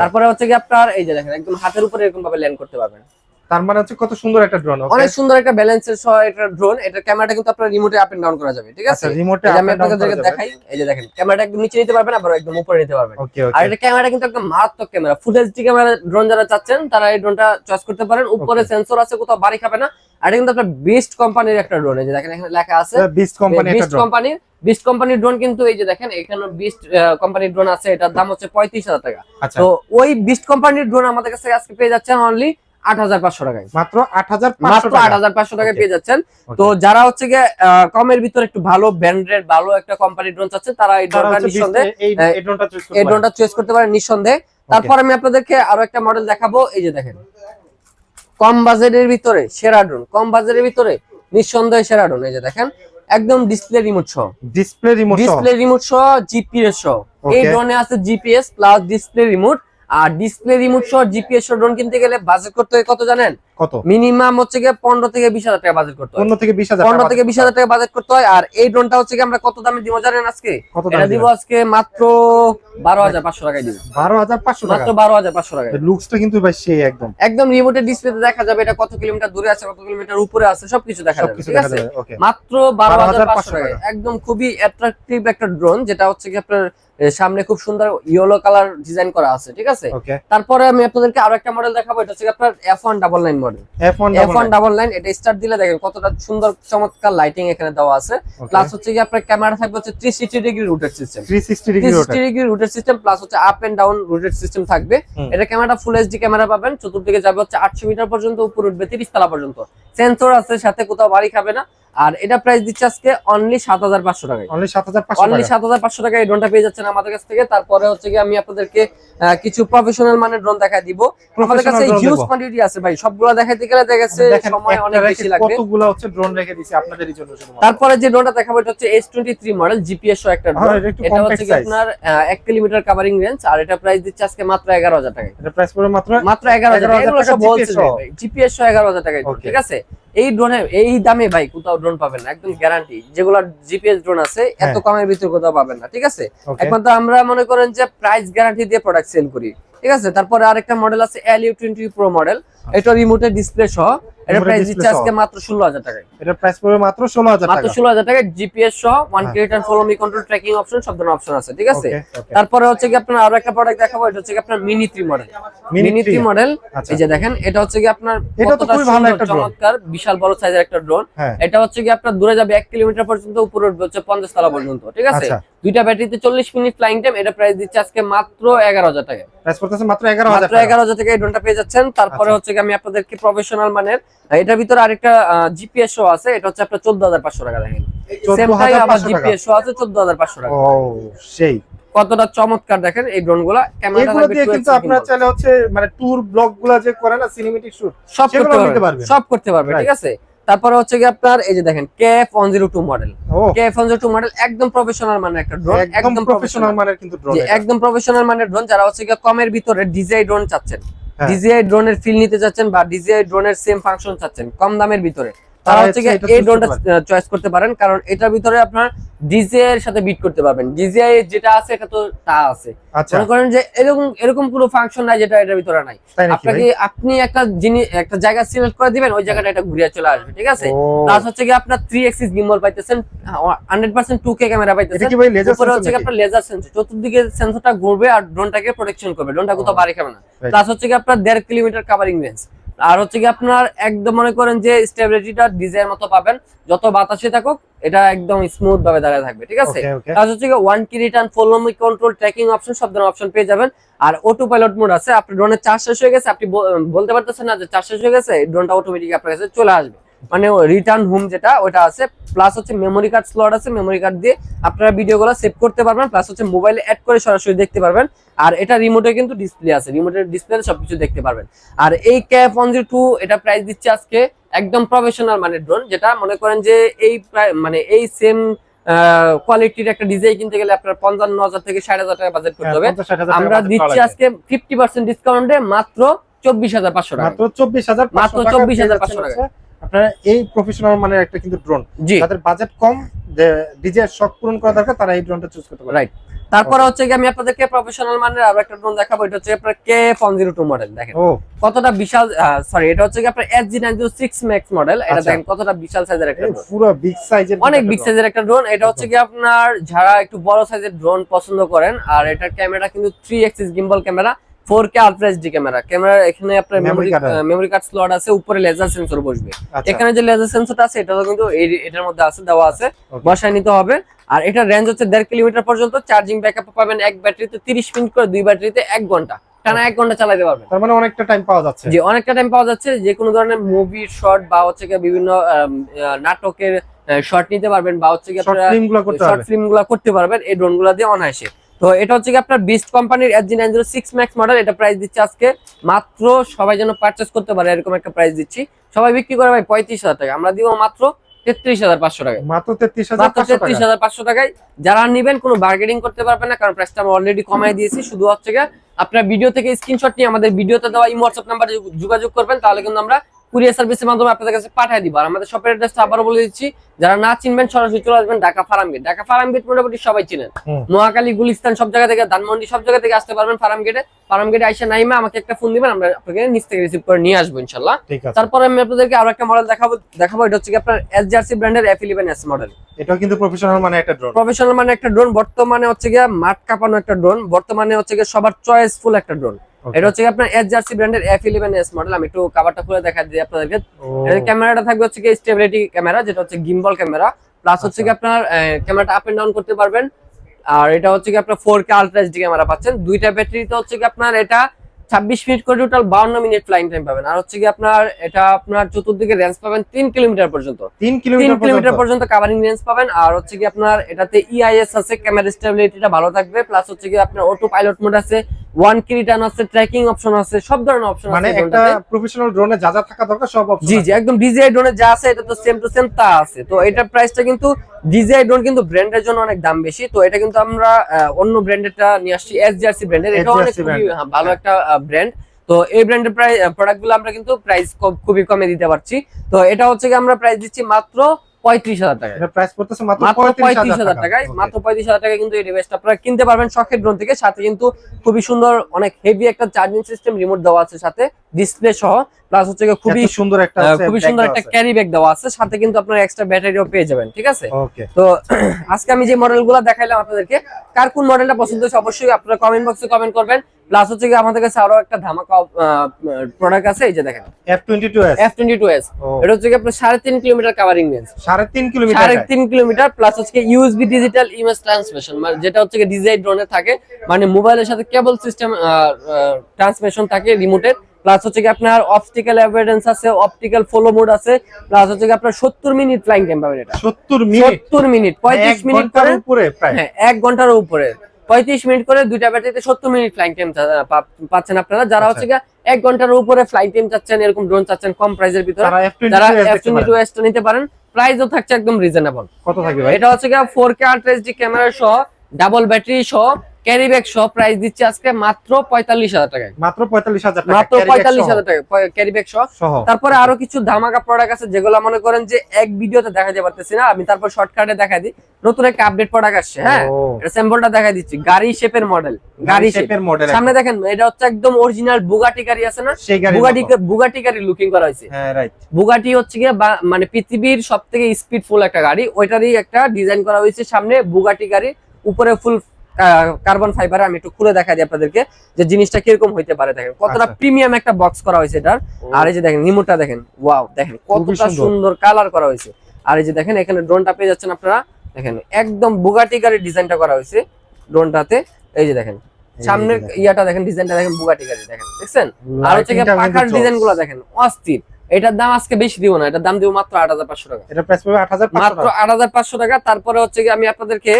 তারপরে হচ্ছে কি আপনার এই যে দেখেন একদম হাতের উপরে এরকম ভাবে ল্যান্ড করতে পারবেন। তার মানে হচ্ছে কত সুন্দর একটা ড্রোন ওকে অনেক সুন্দর একটা ব্যালেন্সের সহ একটা ড্রোন এটা ক্যামেরাটা কিন্তু আপনার রিমোটে আপ এন্ড ডাউন করা যাবে ঠিক আছে? আচ্ছা রিমোটে যে আমি আপনাদেরকে দেখাই এই যে দেখেন ক্যামেরাটা একদম নিচে নিতে পারবেন আবার একদম উপরে নিতে পারবেন। ওকে আর এটা ক্যামেরা কিন্তু একদম মারাত্মক camera full HD camera drone যারা চাচ্ছেন তারা এই ড্রোনটা চয়েস করতে পারেন। উপরে সেন্সর আছে কোথাও বাড়ি খাবে না। আর এটা কিন্তু আপনার বেস্ট কোম্পানির একটা ড্রোন এই যে দেখেন এখানে লেখা আছে। বিস্ট কোম্পানি একটা বিস্ট ড্রোন কোম্পানির বিস্ট কোম্পানির ড্রোন কিন্তু এই যে দেখেন এখানে বিস্ট কোম্পানির ড্রোন আছে এটার দাম হচ্ছে পঁয়ত্রিশ হাজার টাকা। আচ্ছা। তো ওই বিস্ট কোম্পানির ড্রোন আমাদের কাছে আজকে পেয়ে যাচ্ছেন অনলি আট হাজার পাঁচশো টাকায়। মাত্র 8500 মাত্র আট হাজার পাঁচশো টাকায় পেয়ে যাচ্ছেন। তো যারা হচ্ছে গিয়ে আহ, কমের ভিতরে একটু ভালো ব্র্যান্ডের ভালো একটা কোম্পানির ড্রোন চাচ্ছে তারা এই তারা ড্রোনটা নিঃসন্দেহে এই ড্রোনটা চয়েস করতে পারেন নিঃসন্দেহে। তারপর আমি আপনাদেরকে আরও একটা মডেল দেখাবো। এই যে দেখেন কম বাজেটের ভিতরে সেরা ড্রোন কম বাজেটের ভিতরে নিঃসন্দেহে সেরা ড্রোন এই যে দেখেন একদম ডিসপ্লে রিমোট সহ। ডিসপ্লে রিমোট ডিসপ্লে রিমোট সহ জিপিএস সহ। এই. ড্রোনে আছে জিপিএস প্লাস ডিসপ্লে রিমোট আর ডিসপ্লে রিমোট সহ জিপিএস সহ ড্রোন কিনতে গেলে বাজেট করতে হয় কত জানেন? কত? মিনিমাম হচ্ছে গিয়ে পনেরো থেকে বিশ হাজার টাকা বাজেট করতে হয়। 15 থেকে 20000 পনেরো থেকে বিশ হাজার টাকা বাজেট করতে হয়। আর এই ড্রোনটা হচ্ছে কি আমরা কত দামে দিব জানেন আজকে? কত এটা দিব? আজকে মাত্র বারো হাজার পাঁচশো টাকায় দিব। 12500 টাকা? মাত্র বারো হাজার পাঁচশো টাকায়। লুকসটা কিন্তু ভাই সেই একদম। একদম রিমোটের ডিসপ্লেতে দেখা যাবে এটা কত কিলোমিটার দূরে আছে কত কিলোমিটার উপরে আছে সবকিছু দেখা যাবে ঠিক আছে? মাত্র বারো হাজার 12,500 পাঁচশো টাকায়। একদম খুবই অ্যাট্রাকটিভ একটা ড্রোন যেটা হচ্ছে কি আপনার সামনে খুব সুন্দর ইয়েলো কালার ডিজাইন করা আছে ঠিক আছে? তারপরে আমি আপনাদেরকে আরও একটা মডেল দেখাবো এটা হচ্ছে আপনার F one double nine model F one double nine এটা স্টার্ট দিলে দেখেন কতটা সুন্দর চমৎকার লাইটিং এখানে দেওয়া আছে। প্লাস হচ্ছে কি আপনার ক্যামেরা থাকবে হচ্ছে three sixty degree rotate system three sixty degree rotate system plus হচ্ছে up and down rotate system থাকবে। এটা ক্যামেরা ফুল এইচডি ক্যামেরা পাবেন চতুর্দিকে যাবে হচ্ছে আটশো মিটার পর্যন্ত উপর উঠবে তিরিশ তলা পর্যন্ত। সেন্সর আছে সাথে কোথাও বাড়ি খাবে না। আর এটা প্রাইস দিচ্ছে আজকে অনলি সাত হাজার পাঁচশো টাকায়। পাঁচশো অনলি সাত হাজার পাঁচশো টাকা এই ড্রোনটা পেয়ে যাচ্ছেন আমাদের কাছ থেকে তারপরে হচ্ছে কি আমি আপনাদেরকে কিছু প্রফেশনাল মানের ড্রোন দেখাই দিব। আমাদের কাছে হিউজ কোয়ান্টিটি আছে ভাই সবগুলো দেখাইতে গেলে দেখা গেছে সময় অনেক বেশি লাগবে। কতগুলো হচ্ছে ড্রোন রেখে দিছি আপনাদেরই জন্য শুধুমাত্র। তারপরে যে ড্রোনটা দেখাবো এটা হচ্ছে H twenty three model GPS একটা হ্যাঁ, ড্রোন এটা একটু এটা হচ্ছে কি আপনার আহ, এক কিলোমিটার কাভারিং রেঞ্জ আর এটা প্রাইস দিচ্ছে আজকে মাত্র এগারো হাজার টাকায়। এটা প্রাইস পড়বে মাত্র মাত্র এগারো হাজার 11,000 এগুলো সব টাকা হোলসেল জিপিএস সহ। এগারো হাজার টাকায় ঠিক আছে? এই ড্রোনে এই দামে ভাই কোথাও ড্রোন পাবেন না একদম গ্যারান্টি যেগুলো জিপিএস ড্রোন আছে এত হ্যাঁ। কমের ভিতরে কোথাও পাবেন না ঠিক আছে? এখন একমাত্র আমরা মনে করেন যে প্রাইস গ্যারান্টি দিয়ে প্রোডাক্ট সেল করি ঠিক আছে? তারপরে আরেকটা মডেল আছে এলইউ টোয়েন্টি প্রো মডেল এটা রিমোটের ডিসপ্লে সহ। এটা প্রাইস দিচ্ছে আজকে মাত্র ষোলো হাজার টাকায়। এটা প্রাইস পড়বে মাত্র ষোলো হাজার মাত্র টাকা। ষোলো হাজার টাকায় জিপিএস সহ ওয়ান হ্যাঁ। Create follow me control tracking option সব ধরনের অপশন আছে ঠিক আছে. তারপরে হচ্ছে কি আপনার আরও একটা প্রোডাক্ট দেখাবো এটা হচ্ছে কি আপনার mini three model mini 3 model আচ্ছা। এই যে দেখেন এটা হচ্ছে কি আপনার এটা তো খুবই ভালো একটা drone। চমৎকার বিশাল বড় সাইজের একটা ড্রোন হ্যাঁ। এটা হচ্ছে কি আপনার দূরে যাবে এক কিলোমিটার পর্যন্ত উপরে উঠবে হচ্ছে পঞ্চাশ তলা পর্যন্ত ঠিক আছে? আচ্ছা। দুইটা ব্যাটারিতে চল্লিশ মিনিট ফ্লাইং টাইম এটা প্রাইস দিচ্ছে আজকে মাত্র এগারো হাজার টাকা প্রাইস পড়তেছে মাত্র এগারো হাজার মাত্র এগারো হাজার টাকা এই ড্রোনটা পেয়ে যাচ্ছেন। তারপরে আচ্ছা। হচ্ছে আমি আপনাদেরকে প্রফেশনাল মানের এটার ভিতরে আরেকটা জিপিএস শো আছে এটা হচ্ছে আপনার চোদ্দ হাজার পাঁচশো টাকা দেখেন। আবার জিপিএস শো আছে চোদ্দ হাজার পাঁচশো টাকা। সেই। কতটা চমৎকার দেখেন এই ড্রোনগুলা এগুলো দিয়ে কিন্তু আপনারা চাইলে হচ্ছে মানে ট্যুর ব্লগগুলা যে করে না সিনেমেটিক শুট সব করতে। সব করতে পারবে ঠিক আছে? তারপরে হচ্ছে কি আপনার এই যে দেখেন KF one zero two model KF one zero two model একদম প্রফেশনাল মানের একটা ড্রোন একদম প্রফেশনাল মানের কিন্তু ড্রোন একদম প্রফেশনাল মানের ড্রোন যারা হচ্ছে কমের ভিতরে ডিজিআই ড্রোন চাচ্ছেন। ডিজিআই ড্রোনের ফিল নিতে চাচ্ছেন বা ডিজিআই ড্রোনের সেম ফাংশন চাচ্ছেন কম দামের ভিতরে। তারা তারা হচ্ছে এই ড্রোনটা চয়েস করতে পারেন। কারণ এটার ভিতরে আপনার ডিজিআই এর সাথে বিট করতে পারবেন। ডিজিআই যেটা আছে এটা তো তা আছে। আচ্ছা। মনে করেন যে এরকম এরকম কোনো ফাংশন নাই যেটা এটার ভিতরে নাই। আপনাকে আপনি একটা জিনিস একটা জায়গা সিলেক্ট করে দিবেন ওই জায়গাটা এটা ঘুরিয়ে চলে আসবে ঠিক আছে? প্লাস হচ্ছে কি আপনার থ্রি এক্সিস গিম্বল পাইতেছেন hundred percent two K camera এটা কি ভাই লেজার উপরে হচ্ছে কি আপনার লেজার সেন্সর চতুর্দিকে সেন্সরটা ঘুরবে আর ড্রোনটাকে প্রোটেকশন করবে। ড্রোনটা কোথাও বাড়ি খাবে না। প্লাস হচ্ছে কি আপনার দেড় কিলোমিটার কাভারিং রেঞ্জ আর হচ্ছে কি আপনার একদম মনে করেন যে স্টেবিলিটিটা ডিজাইন মতো পাবেন যত বাতাসে থাকুক এটা একদম স্মুথ ভাবে দাঁড়িয়ে থাকবে ঠিক আছে? ওকে হচ্ছে কি ওয়ান কি return follow me control tracking option সব ধরনের অপশন পেয়ে যাবেন। আর অটো পাইলট মোড আছে আপনি ড্রোনের চার্জ শেষ হয়ে গেছে আপনি বলতে পারতেছেন না যে চার্জ শেষ হয়ে গেছে ড্রোনটা অটোমেটিক আপনার কাছে চলে আসবে। মানে রিটার্ন হোম যেটা ওটা আছে। প্লাস হচ্ছে মেমোরি কার্ড স্লট আছে মেমোরি কার্ড দিয়ে আপনারা ভিডিওগুলো সেভ করতে পারবেন। প্লাস হচ্ছে মোবাইলে অ্যাড করে সরাসরি দেখতে পারবেন। আর এটা রিমোটে কিন্তু ডিসপ্লে আছে। রিমোটের ডিসপ্লে সবকিছু দেখতে পারবেন। আর এই ক্যাপ ওয়ান জিরো টু এটা প্রাইস দিচ্ছে আজকে একদম প্রফেশনাল মানে ড্রোন যেটা মনে করেন যে এই মানে এই সেম কোয়ালিটির একটা ডিজাইন কিনতে গেলে আপনার পঞ্চান্ন হাজার থেকে ষাট হাজার টাকা বাজেট করতে হবে। আমরা দিচ্ছি আজকে ফিফটি পার্সেন্ট ডিসকাউন্টে মাত্র চব্বিশ হাজার পাঁচশো টাকা। মাত্র চব্বিশ হাজার মাত্র 24,500 টাকা। আপনারা এই প্রফেশনাল মানের একটা কিন্তু ড্রোন জি। যাদের বাজেট কম যে ডিজে শখ পূরণ করা দরকার তারা এই ড্রোনটা চুজ করতে পারে রাইট তারপরে হচ্ছে কি আমি আপনাদেরকে প্রফেশনাল মানের আরও একটা ড্রোন দেখাবো এটা হচ্ছে আপনার K one zero two model দেখেন। ও। কতটা বিশাল সরি এটা হচ্ছে কি আপনার S G nine zero six max model এটা। দেখেন কতটা বিশাল সাইজের একটা পুরো বিগ সাইজের অনেক বিগ সাইজের একটা ড্রোন এটা হচ্ছে কি আপনার যারা একটু বড় সাইজের ড্রোন পছন্দ করেন আর এটার ক্যামেরা কিন্তু three axis gimbal camera four K ultra HD camera. Camera এখানে আপনার Memory memory memory card slot আছে উপরে লেজার সেন্সর বসবে। আচ্ছা। এখানে যে লেজার সেন্সরটা আছে এটাও কিন্তু এটার মধ্যে আছে দেওয়া আছে। বসায় নিতে হবে। আর এটার রেঞ্জ হচ্ছে কিলোমিটার পর্যন্ত। চার্জিং ব্যাকআপ পাবেন এক ব্যাটারিতে মিনিট করে দুই ব্যাটারিতে ঘণ্টা। টানা এক ঘণ্টা চালাতে পারবেন। তার মানে অনেকটা টাইম পাওয়া যাচ্ছে। যে অনেকটা টাইম পাওয়া যাচ্ছে। যে কোনো ধরনের মুভির শর্ট বা হচ্ছে বিভিন্ন নাটকের শর্ট নিতে পারবেন বা হচ্ছে শর্ট করতে পারবেন। এই ড্রোনগুলা দিয়ে অনায়াসে। তো এটা হচ্ছে কি আপনার বিস্ট কোম্পানির G nine zero six max model এটা প্রাইস দিচ্ছে আজকে। মাত্র সবাই যেন পারচেস করতে পারে এরকম একটা প্রাইস দিচ্ছি। সবাই বিক্রি করে ভাই পঁয়ত্রিশ হাজার টাকা। আমরা দিব মাত্র তেত্রিশ হাজার পাঁচশো টাকা মাত্র তেত্রিশ হাজার মাত্র তেত্রিশ হাজার পাঁচশো টাকায়। যারা নিবেন কোনো বার্গেনিং করতে পারবেন না কারণ প্রাইসটা আমরা অলরেডি কমাই দিয়েছি। শুধু হচ্ছে আপনার ভিডিও থেকে স্ক্রিনশট নিয়ে আমাদের ভিডিওতে দেওয়া হোয়াটসঅ্যাপ নাম্বারে যোগাযোগ করবেন তাহলে কিন্তু আমরা কুরিয়ার সার্ভিসের মাধ্যমে আপনাদের কাছে পাঠিয়ে দিব। আর আমাদের শপের অ্যাড্রেসটা আবারও বলে দিচ্ছি যারা না চিনবেন সরাসরি চলে আসবেন Dhaka farm gate. Dhaka farm gate মোটামুটি সবাই চিনেন। নোয়াখালী গুলিস্তান সব জায়গা থেকে ধানমন্ডি সব জায়গা থেকে আসতে পারবেন ফার্ম গেটে। ফার্ম গেটে আইসা নাইমা আমাকে একটা ফোন দিবেন আমরা আপনাকে নিচ থেকে রিসিভ করে নিয়ে আসব ইনশাল্লাহ। তারপরে আমি আপনাদেরকে আরও একটা মডেল দেখাবো দেখাবো এটা হচ্ছে আপনার এসজিআরসি ব্র্যান্ডের এফ ইলেভেন এস মডেল এটাও কিন্তু প্রফেশনাল মানে একটা ড্রোন প্রফেশনাল মানে একটা ড্রোন বর্তমানে হচ্ছে গিয়ে মাঠ কাঁপানো একটা ড্রোন বর্তমানে হচ্ছে গিয়ে সবার চয়েসফুল একটা ড্রোন. এটা হচ্ছে আপনার এস জার্সি ব্র্যান্ডের এফ ইলেভেন এস মডেল আমি একটু কাভারটা খুলে দেখা দিই আপনাদেরকে। এর ক্যামেরাটা থাকবে হচ্ছে কি স্টেবিলিটি ক্যামেরা যেটা হচ্ছে গিম্বল ক্যামেরা প্লাস হচ্ছে কি আচ্ছা। আপনার ক্যামেরাটা আপ এন্ড ডাউন করতে পারবেন। আর এটা হচ্ছে কি আপনার four K ultra HD camera পাচ্ছেন। দুইটা ব্যাটারিতে হচ্ছে কি আপনার এটা ছাব্বিশ মিনিট করে টোটাল বাউন্ন মিনিট ফ্লাইং টাইম পাবেন। আর হচ্ছে কি আপনার এটা আপনার চতুর্দিকে রেঞ্জ পাবেন তিন কিলোমিটার পর্যন্ত। তিন তিন কিলোমিটার কিলোমিটার পর্যন্ত? পর্যন্ত কাভারিং রেঞ্জ পাবেন। আর হচ্ছে কি আপনার এটাতে ইআইএস আছে ক্যামেরা স্টেবিলিটিটা ভালো থাকবে। প্লাস হচ্ছে কি আপনার অটো পাইলট মোড আছে। ওয়ান কি রিটার্ন আছে ট্র্যাকিং অপশন আছে সব ধরনের অপশন মানে আছে একটা প্রফেশনাল ড্রোনে যা যা থাকা দরকার সব অপশন জি জি একদম ডিজিআই ড্রোনে যা আছে এটা তো সেম টু সেম তা আছে। তো এটার প্রাইসটা কিন্তু ডিজিআই ড্রোন কিন্তু ব্র্যান্ডের জন্য অনেক দাম বেশি। তো এটা কিন্তু আমরা অন্য ব্র্যান্ডেরটা নিয়ে আসছি এসজিআরসি ব্র্যান্ডের এটা অনেক। হ্যাঁ, ভালো একটা ব্র্যান্ড তো এই ব্র্যান্ডের প্রাইস প্রোডাক্টগুলো আমরা কিন্তু প্রাইস খুবই কমে দিতে পারছি। তো এটা হচ্ছে কি আমরা প্রাইস দিচ্ছি মাত্র পঁয়ত্রিশ হাজার টাকা। প্রাইস পড়তেছে মাত্র পঁয়ত্রিশ হাজার টাকায় মাত্র পঁয়ত্রিশ হাজার টাকায় কিন্তু এই ডিভাইসটা আপনারা কিনতে পারবেন শখের ড্রোন থেকে। সাথে কিন্তু খুবই সুন্দর অনেক হেভি একটা চার্জিং সিস্টেম রিমোট দেওয়া আছে সাথে ডিসপ্লে সহ। প্লাস হচ্ছে খুবই সুন্দর একটা খুবই সুন্দর একটা। ক্যারি ব্যাগ দেওয়া আছে। সাথে কিন্তু আপনার এক্সট্রা ব্যাটারিও পেয়ে যাবেন ঠিক আছে? তো আজকে আমি যে মডেলগুলো দেখাইলাম আপনাদেরকে কার কোন মডেলটা পছন্দ হয়েছে অবশ্যই আপনারা কমেন্ট বক্সে কমেন্ট করবেন। প্লাস হচ্ছে কি আমাদের কাছে আরও একটা ধামাকা প্রোডাক্ট আছে এই যে দেখেন। F22s F twenty two S ও, এটা হচ্ছে কি আপনার সাড়ে তিন কিলোমিটার কাভারিং রেঞ্জ সাড়ে তিন কিলোমিটার সাড়ে তিন কিলোমিটার প্লাস হচ্ছে কি ইউএসবি ডিজিটাল ইমেজ ট্রান্সমিশন মানে যেটা হচ্ছে কি ডিজাই ড্রোনে থাকে। মানে মোবাইলের সাথে কেবল সিস্টেম ট্রান্সমিশন থাকে রিমোটের প্লাস হচ্ছে কি আপনার অপটিক্যাল এভিডেন্স আছে অপটিক্যাল ফলো মোড আছে। প্লাস হচ্ছে কি আপনার সত্তর মিনিট ফ্লাইং টাইম পাবেন এটা। সত্তর মিনিট সত্তর মিনিট এক পঁয়ত্রিশ মিনিট ঘণ্টার করে উপরে প্রায়। হ্যাঁ এক ঘণ্টার উপরে। পঁয়ত্রিশ মিনিট করে দুইটা ব্যাটারিতে সত্তর মিনিট ফ্লাইং টাইম পাচ্ছেন আপনারা যারা আচ্ছা। হচ্ছে এক ঘণ্টার উপরে ফ্লাইং টাইম চাচ্ছেন এরকম ড্রোন চাচ্ছেন কম প্রাইসের ভিতরে তারা যারা F22s এফ টোয়েন্টি পারেন। টু নিতে পারেন প্রাইসও থাকছে একদম রিজনেবল কত থাকবে এটা হচ্ছে four K ultra D camera সহ ডাবল ব্যাটারি সহ ক্যারি ব্যাগ সহ প্রাইস দিচ্ছে আজকে মাত্র পঁয়তাল্লিশ হাজার টাকায়। মাত্র পঁয়তাল্লিশ হাজার টাকা মাত্র পঁয়তাল্লিশ হাজার টাকা ক্যারি ব্যাগ সহ। তারপরে আরও কিছু ধামাকা প্রোডাক্ট আছে যেগুলো মনে করেন যে এক ভিডিওতে দেখা যেতে পারতেছি না। আমি তারপর শর্টকাটে দেখা দিই। নতুন একটা আপডেট প্রোডাক্ট আসছে হ্যাঁ? এটা স্যাম্পলটা দেখাই দিচ্ছি। গাড়ি শেপের মডেল গাড়ি গাড়ি শেপ শেপের মডেল সামনে দেখেন এটা হচ্ছে একদম অরিজিনাল বুগাটি গাড়ি আছে না? বুগাটি বুগাটি গাড়ি লুকিং করা হয়েছে। হ্যাঁ রাইট বুগাটি হচ্ছে গিয়ে মানে পৃথিবীর সব থেকে স্পিডফুল একটা গাড়ি। ওইটারই একটা ডিজাইন করা হয়েছে সামনে বুগাটি গাড়ি। উপরে ফুল কার্বন ফাইবার আমি একটু খুলে দেখা দিই আপনাদেরকে যে জিনিসটা কীরকম হইতে পারে দেখেন। কতটা আচ্ছা। প্রিমিয়াম একটা বক্স করা হয়েছে এটার। আর এই যে দেখেন রিমোটটা দেখেন ওয়াও দেখেন কতটা সুন্দর। কালার করা হয়েছে। আর এই যে দেখেন এখানে ড্রোনটা পেয়ে যাচ্ছেন আপনারা। দেখেন একদম বুগাটি গাড়ির ডিজাইনটা করা হয়েছে ড্রোনটাতে এই যে দেখেন সামনে ইয়াটা দেখেন ডিজাইনটা দেখেন বুগাটি গাড়ি দেখেন দেখছেন? আর হচ্ছে পাখার ডিজাইনগুলো দেখেন অস্থির। এটার দাম আজকে বেশি দিব না এটার দাম দিব মাত্র আট হাজার পাঁচশো টাকা। মাত্র আট হাজার পাঁচশো টাকা তারপরে হচ্ছে কি আমি আপনাদেরকে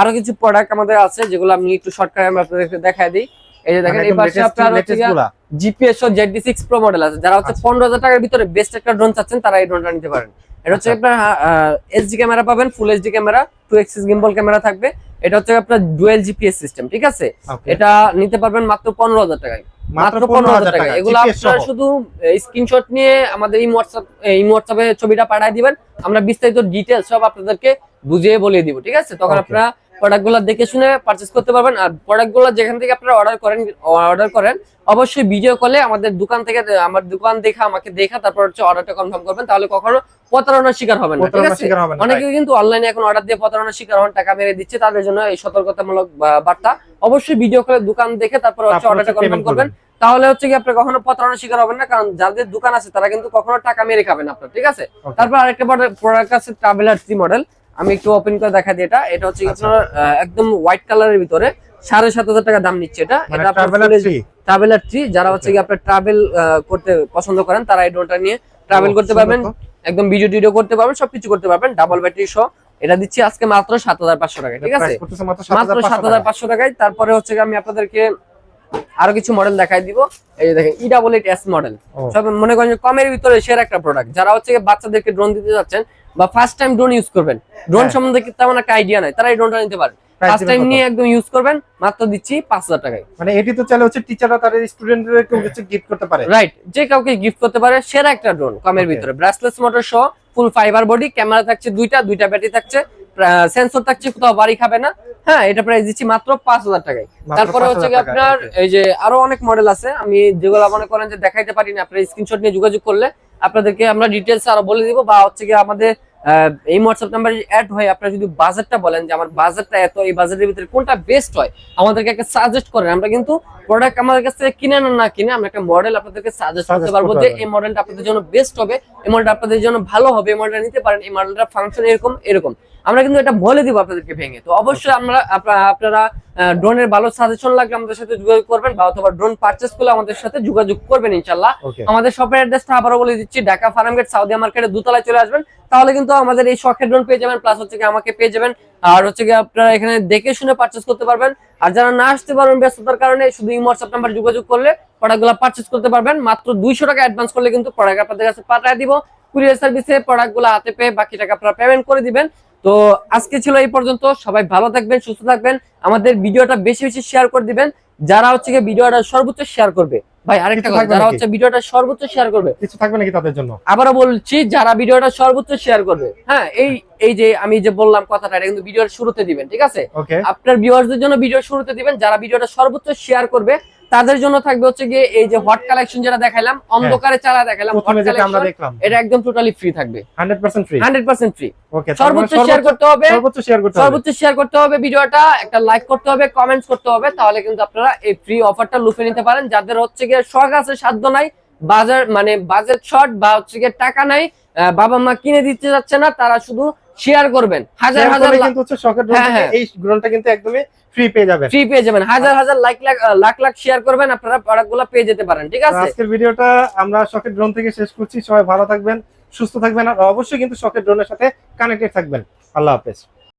আরও কিছু প্রোডাক্ট আমাদের আছে যেগুলো আমি একটু শর্টকাটে আমি আপনাদেরকে দেখাই দিই। এই যে দেখেন এই পাশে আপনার হচ্ছে জিপিএস ও জেডি সিক্স প্রো মডেল আছে। যারা হচ্ছে আচ্ছা। পনেরো হাজার টাকার ভিতরে বেস্ট একটা ড্রোন চাচ্ছেন তারা এই ড্রোনটা নিতে পারেন। এটা হচ্ছে আচ্ছা। আপনার এইচডি ক্যামেরা পাবেন full HD camera two axis gimbal camera থাকবে। এটা হচ্ছে আপনার ডুয়েল জিপিএস সিস্টেম ঠিক আছে? এটা নিতে পারবেন মাত্র পনেরো হাজার টাকায়। মাত্র পনেরো হাজার টাকা এগুলো আপনারা শুধু স্ক্রিনশট নিয়ে আমাদের এই হোয়াটসঅ্যাপ এই হোয়াটসঅ্যাপে ছবিটা পাঠিয়ে দিবেন। আমরা বিস্তারিত ডিটেলস সব আপনাদেরকে বুঝিয়ে বলে দিব ঠিক আছে? তখন আপনারা প্রোডাক্টগুলো দেখে শুনে পারচেস করতে পারবেন। আর প্রোডাক্টগুলো যেখান থেকে আপনারা অর্ডার করেন অর্ডার করেন অবশ্যই ভিডিও কলে আমাদের দোকান থেকে আমার দোকান দেখা আমাকে দেখা তারপর হচ্ছে অর্ডারটা কনফার্ম করবেন। তাহলে কখনো প্রতারণার শিকার হবেন না ঠিক আছে? অনেকে কিন্তু অনলাইনে এখন অর্ডার দিয়ে প্রতারণার শিকার হন টাকা মেরে দিচ্ছে তাদের জন্য এই সতর্কতামূলক বার্তা। অবশ্যই ভিডিও কলে দোকান দেখে তারপর হচ্ছে অর্ডারটা কনফার্ম করবেন। তাহলে হচ্ছে কি আপনি কখনো প্রতারণার শিকার হবেন না কারণ যাদের দোকান আছে তারা কিন্তু কখনো টাকা মেরে খাবেন আপনার ঠিক আছে? তারপর আরেকটা প্রোডাক্ট আছে ট্রাভেলার থ্রি মডেল আমি একটু ওপেন করে দেখা দিই এটা। এটা হচ্ছে আচ্ছা। আপনার একদম হোয়াইট কালারের ভিতরে সাড়ে সাত হাজার টাকা দাম নিচ্ছে এটা। মানে এটা ট্রাভেলার থ্রি যারা হচ্ছে কি আপনার ট্রাভেল করতে পছন্দ করেন তারা এই ড্রোনটা নিয়ে ট্রাভেল করতে পারবেন। একদম ভিডিও টিডিও করতে পারবেন সবকিছু করতে পারবেন। ডাবল ব্যাটারি সহ। এটা দিচ্ছি আজকে মাত্র সাত হাজার পাঁচশো টাকা ঠিক আছে? মাত্র সাত হাজার পাঁচশো টাকায়। তারপরে হচ্ছে আমি আপনাদেরকে আরও কিছু মডেল দেখাই দিব। এই দেখেন E double eight S model সব মনে করেন কমের ভিতরে সেরা একটা প্রোডাক্ট যারা হচ্ছে বাচ্চাদেরকে ড্রোন দিতে যাচ্ছেন বা ফার্স্ট টাইম ড্রোন ইউজ করবেন। ড্রোন হ্যাঁ। সম্বন্ধে তেমন একটা আইডিয়া নাই। তারা এই ড্রোনটা নিতে পারে। ফার্স্ট টাইম নিয়ে একদম ইউজ করবেন মাত্র দিচ্ছি পাঁচ হাজার টাকায়। মানে এটি তো চলে হচ্ছে টিচাররা তাদের স্টুডেন্টদেরকে কিছু গিফট করতে পারে। রাইট যে কাউকে গিফট করতে পারে সেরা একটা ড্রোন কমের ভিতরে। ব্রাসলেস মোটর সহ ফুল ফাইবার বডি ক্যামেরা থাকছে দুইটা দুইটা ব্যাটারি থাকছে সেন্সর থাকছে কোথাও বাড়ি খাবে না। হ্যাঁ এটা প্রাইস দিচ্ছি মাত্র পাঁচ হাজার টাকায়। তারপরে হচ্ছে কি আপনার এই যে আরও অনেক মডেল আছে আমি যেগুলো মনে করেন যে দেখাইতে পারি না আপনার স্ক্রিনশট নিয়ে যোগাযোগ করলে আপনাদেরকে আমরা ডিটেলস আরও বলে দিব বা হচ্ছে কি আমাদের এই হোয়াটসঅ্যাপ নাম্বারে অ্যাড হয় আপনারা যদি বাজেটটা বলেন যে আমার বাজেটটা এত এই বাজেটের ভিতরে কোনটা বেস্ট হয় আমাদেরকে একটা সাজেস্ট করেন আমরা কিন্তু প্রোডাক্ট আমাদের কাছ থেকে কিনে না না কিনে আমরা একটা মডেল আপনাদেরকে সাজেস্ট করতে পারব যে। এই মডেলটা আপনাদের জন্য বেস্ট হবে এই মডেলটা আপনাদের জন্য ভালো হবে এই মডেলটা নিতে পারেন এই মডেলটা ফাংশন এরকম এরকম আমরা কিন্তু এটা বলে দিব আপনাদেরকে ভেঙে। তো অবশ্যই আমরা আপনারা ড্রোনের ভালো সাজেশন লাগলে আমাদের সাথে যোগাযোগ করবেন বা অথবা ড্রোন পারচেস করলে আমাদের সাথে যোগাযোগ করবেন ইনশাল্লাহ আমাদের শপের অ্যাড্রেসটা আবারও বলে দিচ্ছি ঢাকা ফার্মগেট সাউদি মার্কেটের দুতলায় চলে আসবেন। তাহলে কিন্তু আমাদের এই শখের ড্রোন পেয়ে যাবেন প্লাস হচ্ছে কি আমাকে পেয়ে যাবেন। আর হচ্ছে কি আপনারা এখানে দেখে শুনে পারচেস করতে পারবেন। আর যারা না আসতে পারবেন ব্যস্ততার কারণে শুধু এই হোয়াটসঅ্যাপ নাম্বার যোগাযোগ করলে প্রোডাক্টগুলো পারচেস করতে পারবেন। মাত্র দুইশো টাকা অ্যাডভান্স করলে কিন্তু প্রোডাক্ট আপনাদের কাছে পাঠিয়ে দিব। কুরিয়ার সার্ভিসে প্রোডাক্টগুলো হাতে পেয়ে বাকি টাকা আপনারা পেমেন্ট করে দিবেন। তো আজকে ছিল এই পর্যন্ত। সবাই ভালো থাকবেন সুস্থ থাকবেন। আমাদের ভিডিওটা বেশি বেশি শেয়ার করে দিবেন। যারা হচ্ছে কি ভিডিওটা সর্বোচ্চ শেয়ার করবে। ভাই আরেকটা কথা যারা হচ্ছে ভিডিওটা সর্বোচ্চ শেয়ার করবে। কিছু থাকবে নাকি তাদের জন্য? আবারও বলছি যারা ভিডিওটা সর্বোচ্চ শেয়ার করবে হ্যাঁ এই এই যে আমি যে বললাম কথাটা এটা কিন্তু ভিডিওর শুরুতে দিবেন ঠিক আছে? আপনার ভিউয়ারদের জন্য ভিডিও শুরুতে দিবেন। যারা ভিডিওটা সর্বোচ্চ শেয়ার করবে তাদের জন্য থাকবে হচ্ছে গিয়ে এই যে হট কালেকশন যেটা দেখাইলাম অন্ধকারে চালা দেখাইলাম এটা একদম টোটালি ফ্রি থাকবে। 100% free hundred percent free okay সর্বোচ্চ শেয়ার করতে হবে। সর্বোচ্চ শেয়ার করতে হবে। সর্বোচ্চ শেয়ার করতে হবে ভিডিওটা একটা লাইক করতে হবে কমেন্টস করতে হবে তাহলে কিন্তু আপনারা এই ফ্রি অফারটা লুফে নিতে পারেন। যাদের হচ্ছে গিয়ে শখ আছে সাধ্য নাই বাজার মানে বাজেট শর্ট বা হচ্ছে গিয়ে টাকা নাই বাবা মা কিনে দিতে যাচ্ছে না তারা শুধু শেয়ার করবেন। হাজার হাজার কিন্তু হচ্ছে শখের হ্যাঁ, হ্যাঁ। এই ড্রোনটা কিন্তু একদমই ফ্রি পেয়ে যাবেন। ফ্রি পেয়ে যাবেন। হাজার হাজার লাখ লাখ লাখ লাখ শেয়ার করবেন আপনারা পেয়ে যেতে পারেন ঠিক আছে? আজকের ভিডিওটা আমরা শখের ড্রোন থেকে শেষ করছি। সবাই ভালো থাকবেন সুস্থ থাকবেন আর অবশ্যই কিন্তু শখের ড্রোনের সাথে কানেক্টেড থাকবেন। আল্লাহ হাফেজ।